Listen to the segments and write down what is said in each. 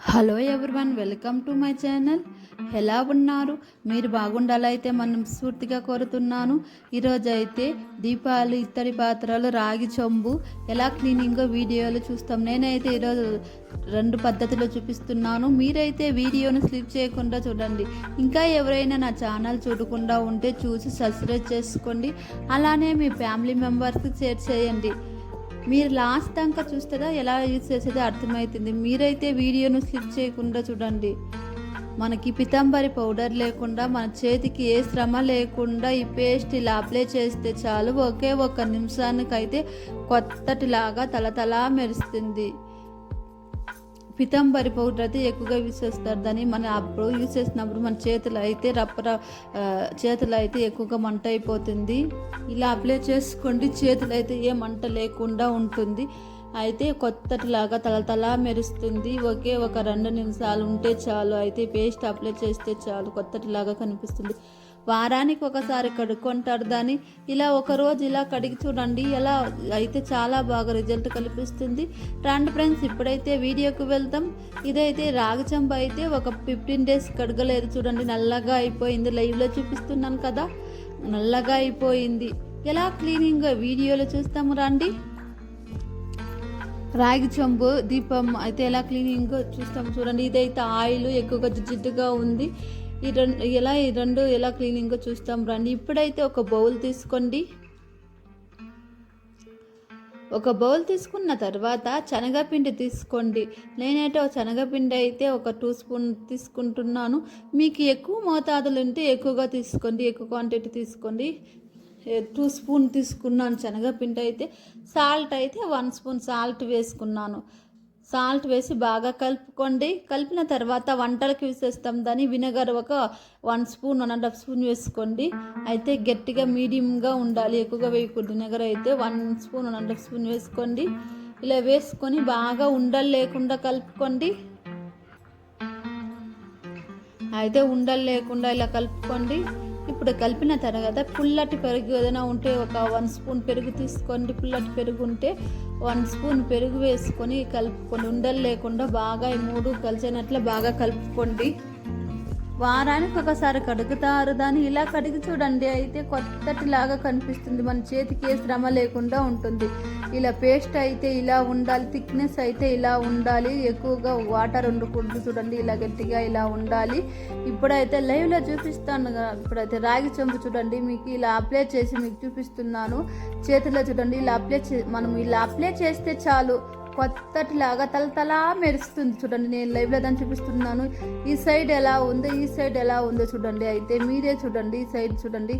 Hello everyone welcome to my channel. ఎలా ఉన్నారు? మీరు బాగుండాలైతే మనం స్ఫూర్తిగా కోరుతున్నాను. ఈరోజు అయితే దీపాలు ఇత్తడి పాత్రలు రాగి చెంబు ఎలా క్లీనింగో వీడియోలు చూస్తాం. నేనైతే ఈరోజు రెండు పద్ధతిలో చూపిస్తున్నాను. మీరైతే వీడియోను స్లిప్ చేయకుండా చూడండి. ఇంకా ఎవరైనా నా ఛానల్ చూడకుండా ఉంటే చూసి సబ్స్క్రైబ్ చేసుకోండి. అలానే మీ ఫ్యామిలీ మెంబర్స్కి షేర్ చేయండి. మీరు లాస్ట్ దాకా చూస్తేదా? ఎలా యూజ్ చేసేదో అర్థమవుతుంది మీరైతే వీడియోను స్లిప్ చేయకుండా చూడండి. మనకి పితంబరి పౌడర్ లేకుండా మన చేతికి ఏ శ్రమ లేకుండా ఈ పేస్ట్ ఇలా అప్లై చేస్తే చాలు. ఒకే ఒక నిమిషానికైతే కొత్తటిలాగా తలతలా మెరుస్తుంది. పితంబరి పౌడర్ అయితే ఎక్కువగా యూజ్ చేస్తారు. దాన్ని మన అప్పుడు యూజ్ చేసినప్పుడు మన చేతులు అయితే రప్పర చేతులు అయితే ఎక్కువగా మంట అయిపోతుంది. ఇలా అప్లై చేసుకోండి. చేతులు అయితే ఏ మంట లేకుండా ఉంటుంది. అయితే కొత్తటిలాగా తలతలా మెరుస్తుంది. ఒకే ఒక రెండు నిమిషాలు ఉంటే చాలు. అయితే పేస్ట్ అప్లై చేస్తే చాలు. కొత్తటిలాగా కనిపిస్తుంది. వారానికి ఒకసారి కడుక్కుంటారు దాన్ని. ఇలా ఒక రోజు ఇలా కడిగి చూడండి ఎలా అయితే చాలా బాగా రిజల్ట్ కల్పిస్తుంది. రండి ఫ్రెండ్స్ ఇప్పుడైతే వీడియోకి వెళ్తాం ఇదైతే రాగి అయితే ఒక ఫిఫ్టీన్ డేస్ కడగలేదు చూడండి నల్లగా అయిపోయింది. లైవ్లో చూపిస్తున్నాను కదా నల్లగా అయిపోయింది. ఎలా క్లీనింగ్ వీడియోలో చూస్తాము రండి. రాగి చెంబు దీపం అయితే ఎలా క్లీనింగ్ చూస్తాం చూడండి. ఇదైతే ఆయిల్ ఎక్కువగా జిడ్డుగా ఉంది. ఈ రెండు ఎలా ఈ రెండు ఎలా క్లీనింగ్ చూస్తాం? రండి ఇప్పుడైతే ఒక బౌల్ తీసుకోండి. ఒక బౌల్ తీసుకున్న తర్వాత శనగపిండి తీసుకోండి. నేనైతే ఒక శనగపిండి అయితే ఒక టూ స్పూన్ తీసుకుంటున్నాను. మీకు ఎక్కువ మోతాదులు ఉంటే ఎక్కువగా తీసుకోండి ఎక్కువ క్వాంటిటీ తీసుకోండి. టూ స్పూన్ తీసుకున్నాను శనగపిండి అయితే. సాల్ట్ అయితే వన్ స్పూన్ సాల్ట్ వేసుకున్నాను. సాల్ట్ వేసి బాగా కలుపుకోండి. కలిపిన తర్వాత వంటలకి వేసేస్తాం దాన్ని వినగర్ ఒక one spoon one and half spoon వేసుకోండి. అయితే గట్టిగా మీడియంగా ఉండాలి. ఎక్కువగా వేయకూడదు. విnegar అయితే one spoon one and half spoon వేసుకోండి. ఇలా వేసుకొని బాగా ఉండలు లేకుండా కలుపుకోండి. అయితే ఉండలు లేకుండా ఇలా కలుపుకోండి. ఇప్పుడు కలిపిన తర్వాత పుల్లటి పెరుగు ఏదైనా ఉంటే ఒక వన్ స్పూన్ పెరుగు తీసుకోండి. పుల్లటి పెరుగు ఉంటే వన్ స్పూన్ పెరుగు వేసుకొని కలుపుకొని ఉండలు లేకుండా బాగా ఈ మూడు కలిసినట్లు బాగా కలుపుకోండి. వారానికి ఒకసారి కడుగుతారు దాన్ని ఇలా కడిగి చూడండి. అయితే కొత్తటిలాగా కనిపిస్తుంది. మన చేతికి ఏ శ్రమ లేకుండా ఉంటుంది. ఇలా పేస్ట్ అయితే ఇలా ఉండాలి థిక్నెస్ అయితే ఇలా ఉండాలి ఎక్కువగా వాటర్ ఉండకూడదు చూడండి ఇలా గట్టిగా ఇలా ఉండాలి. ఇప్పుడైతే లైవ్లో చూపిస్తాను కదా, ఇప్పుడైతే రాగి చెంబు చూడండి మీకు ఇలా అప్లై చేసి మీకు చూపిస్తున్నాను. చేతిలో చూడండి ఇలా అప్లై చే మనం ఇలా అప్లై చేస్తే చాలు. కొత్తటిలాగా తలతలా మెరుస్తుంది చూడండి. నేను లైవ్లో దాన్ని చూపిస్తున్నాను. ఈ సైడ్ ఎలా ఉందో ఈ సైడ్ ఎలా ఉందో చూడండి. అయితే మీరే చూడండి ఈ సైడ్ చూడండి.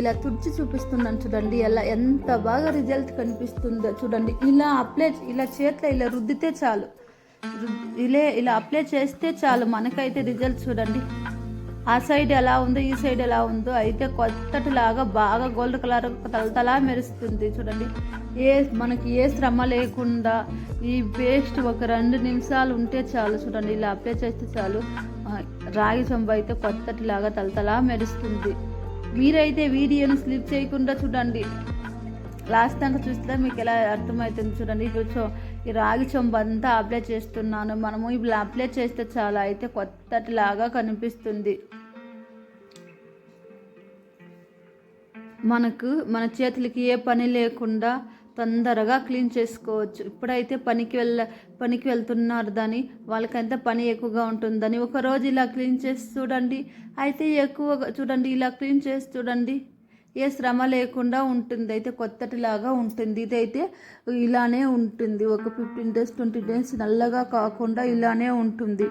ఇలా తుడిచి చూపిస్తున్నాను చూడండి. ఎలా ఎంత బాగా రిజల్ట్ కనిపిస్తుందో చూడండి. ఇలా అప్లై ఇలా చేతిలో ఇలా రుద్దితే చాలు. ఇలా ఇలా అప్లై చేస్తే చాలు మనకైతే రిజల్ట్ చూడండి. ఆ సైడ్ ఎలా ఉందో ఈ సైడ్ ఎలా ఉందో అయితే కొత్తటిలాగా బాగా గోల్డ్ కలర్ తలతలా మెరుస్తుంది చూడండి. ఏ మనకి ఏ శ్రమ లేకుండా ఈ పేస్ట్ ఒక రెండు నిమిషాలు ఉంటే చాలు చూడండి ఇలా అప్లై చేస్తే చాలు. రాగి చెంబు అయితే కొత్తటిలాగా తలతలా మెరుస్తుంది. మీరైతే వీడియోని స్లిప్ చేయకుండా చూడండి. లాస్ట్ దాకా చూస్తే మీకు ఎలా అర్థమవుతుంది చూడండి. కూర్చో ఈ రాగి చొంబ అంతా అప్లై చేస్తున్నాను. మనము ఇలా అప్లై చేస్తే చాలా అయితే కొత్తటిలాగా కనిపిస్తుంది. మనకు మన చేతులకి ఏ పని లేకుండా తొందరగా క్లీన్ చేసుకోవచ్చు. ఇప్పుడైతే పనికి వెళ్ళ పనికి వెళ్తున్నారు దాని వాళ్ళకంతా పని ఎక్కువగా ఉంటుందని ఒక రోజు ఇలా క్లీన్ చేసి చూడండి. అయితే ఎక్కువగా చూడండి ఇలా క్లీన్ చేసి చూడండి. ఏ శ్రమ లేకుండా ఉంటుంది. అయితే కొత్తటిలాగా ఉంటుంది. ఇదైతే ఇలానే ఉంటుంది. ఒక ఫిఫ్టీన్ డేస్ ట్వంటీ డేస్ నల్లగా కాకుండా ఇలానే ఉంటుంది.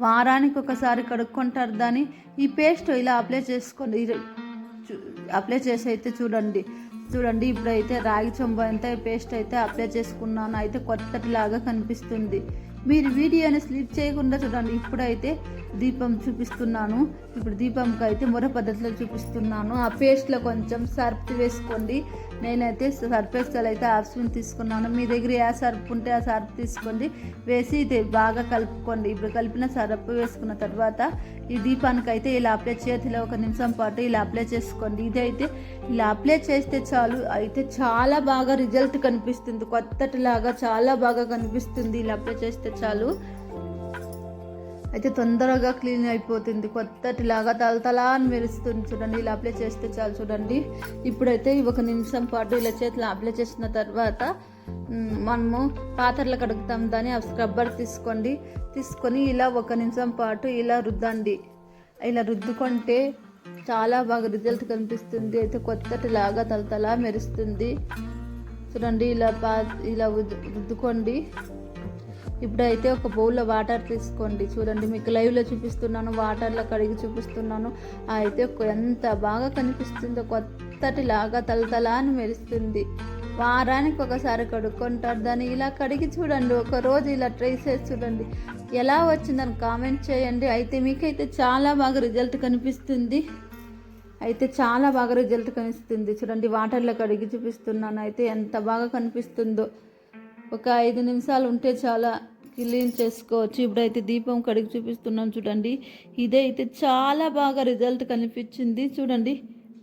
వారానికి ఒకసారి కడుక్కుంటారు దాన్ని ఈ పేస్ట్ ఇలా అప్లై చేసుకోండి. చూ- అప్లై చేసి అయితే చూడండి. చూడండి ఇప్పుడైతే రాగి చెంబు అంతా పేస్ట్ అయితే అప్లై చేసుకున్నాను అయితే కొత్తటిలాగా కనిపిస్తుంది. మీరు వీడియోని స్లిప్ చేయకుండా చూడండి. ఇప్పుడైతే దీపం చూపిస్తున్నాను. ఇప్పుడు దీపంకి అయితే మరో పద్ధతిలో చూపిస్తున్నాను. ఆ పేస్ట్లో కొంచెం సర్ఫ్ వేసుకోండి. నేనైతే సర్ఫ్ ఎక్సెల్ అయితే హాఫ్ స్పూన్ తీసుకున్నాను. మీ దగ్గర ఏ సర్ఫ్ ఉంటే ఆ సర్ఫ్ తీసుకోండి. వేసి ఇది బాగా కలుపుకోండి. ఇప్పుడు కలిపిన సర్ఫ్ వేసుకున్న తర్వాత ఈ దీపానికి అయితే ఇలా అప్లై చేతిలో ఒక నిమిషం పాటు ఇలా అప్లై చేసుకోండి. ఇదైతే ఇలా అప్లై చేస్తే చాలు. అయితే చాలా బాగా రిజల్ట్ కనిపిస్తుంది. కొత్తటిలాగా చాలా బాగా కనిపిస్తుంది ఇలా అప్లై చేస్తే. చాలు. అయితే తొందరగా క్లీన్ అయిపోతుంది. కొత్తటిలాగా తలతలా అని మెరుస్తుంది చూడండి. ఇలా అప్లై చేస్తే చాలు చూడండి. ఇప్పుడైతే ఒక నిమిషం పాటు ఇలా చేతిలో అప్లై చేసిన తర్వాత మనము పాత్రలు కడుగుతాం దాన్ని ఆ స్క్రబ్బర్ తీసుకోండి. తీసుకొని ఇలా ఒక నిమిషం పాటు ఇలా రుద్దండి. ఇలా రుద్దుకుంటే చాలా బాగా రిజల్ట్ కనిపిస్తుంది. అయితే కొత్తటిలాగా తలతలా మెరుస్తుంది. చూడండి ఇలా పా ఇలా రుద్దుకోండి. ఇప్పుడైతే ఒక బౌల్లో వాటర్ తీసుకోండి. చూడండి మీకు లైవ్లో చూపిస్తున్నాను వాటర్లో కడిగి చూపిస్తున్నాను. అయితే ఒక- ఎంత బాగా కనిపిస్తుందో కొత్తటిలాగా తలతలా అని మెరుస్తుంది. వారానికి ఒకసారి కడుక్కుంటారు. దాన్ని ఇలా కడిగి చూడండి ఒక రోజు ఇలా ట్రై చేసి చూడండి. ఎలా వచ్చిందని కామెంట్ చేయండి. అయితే మీకైతే చాలా బాగా రిజల్ట్ కనిపిస్తుంది. అయితే చాలా బాగా రిజల్ట్ కనిపిస్తుంది. చూడండి వాటర్లో కడిగి చూపిస్తున్నాను. అయితే ఎంత బాగా కనిపిస్తుందో. ఒక ఐదు నిమిషాలు ఉంటే చాలా క్లీన్ చేసుకోవచ్చు. ఇప్పుడైతే దీపం కడిగి చూపిస్తున్నాం చూడండి. ఇదే అయితే చాలా బాగా రిజల్ట్ కనిపించింది. చూడండి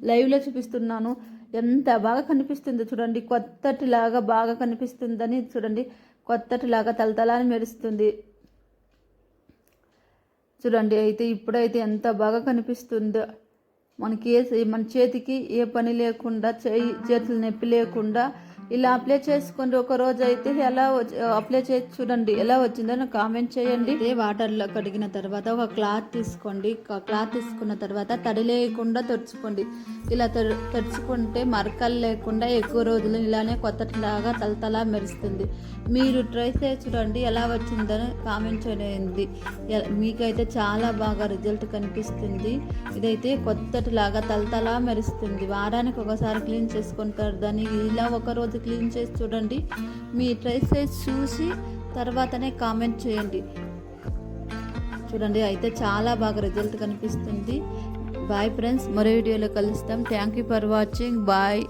లైవ్లో చూపిస్తున్నాను. ఎంత బాగా కనిపిస్తుందో చూడండి. కొత్తటిలాగా బాగా కనిపిస్తుందని చూడండి. కొత్తటిలాగా తలతలాని మెరుస్తుంది. చూడండి అయితే ఇప్పుడైతే ఎంత బాగా కనిపిస్తుందో. మనకి ఏ మన చేతికి ఏ పని లేకుండా చేయి చేతులు నొప్పి లేకుండా ఇలా అప్లై చేసుకోండి. ఒక రోజు అయితే ఎలా వచ్చి- అప్లై చేసి చూడండి. ఎలా వచ్చిందో నాకు కామెంట్ చేయండి. ఇదే వాటర్లో కడిగిన తర్వాత ఒక క్లాత్ తీసుకోండి. క్లాత్ తీసుకున్న తర్వాత తడి లేకుండా తుడుచుకోండి. ఇలా తడుచుకుంటే మరకలు లేకుండా ఎక్కువ రోజులు ఇలానే కొత్తలాగా తలతలా మెరుస్తుంది. మీరు ట్రై చేసి చూడండి ఎలా వచ్చిందని కామెంట్ చేయండి. మీకైతే చాలా బాగా రిజల్ట్ కనిపిస్తుంది. ఇదైతే కొత్తటిలాగా తలతలా మెరుస్తుంది. వారానికి ఒకసారి క్లీన్ చేసుకుంటారు దాన్ని ఇలా ఒక రోజు క్లీన్ చేసి చూడండి. మీ ట్రై చేసి చూసి తర్వాతనే కామెంట్ చేయండి. చూడండి అయితే చాలా బాగా రిజల్ట్ కనిపిస్తుంది. బాయ్ ఫ్రెండ్స్ మరో వీడియోలో కలుస్తాం. Thank you for watching bye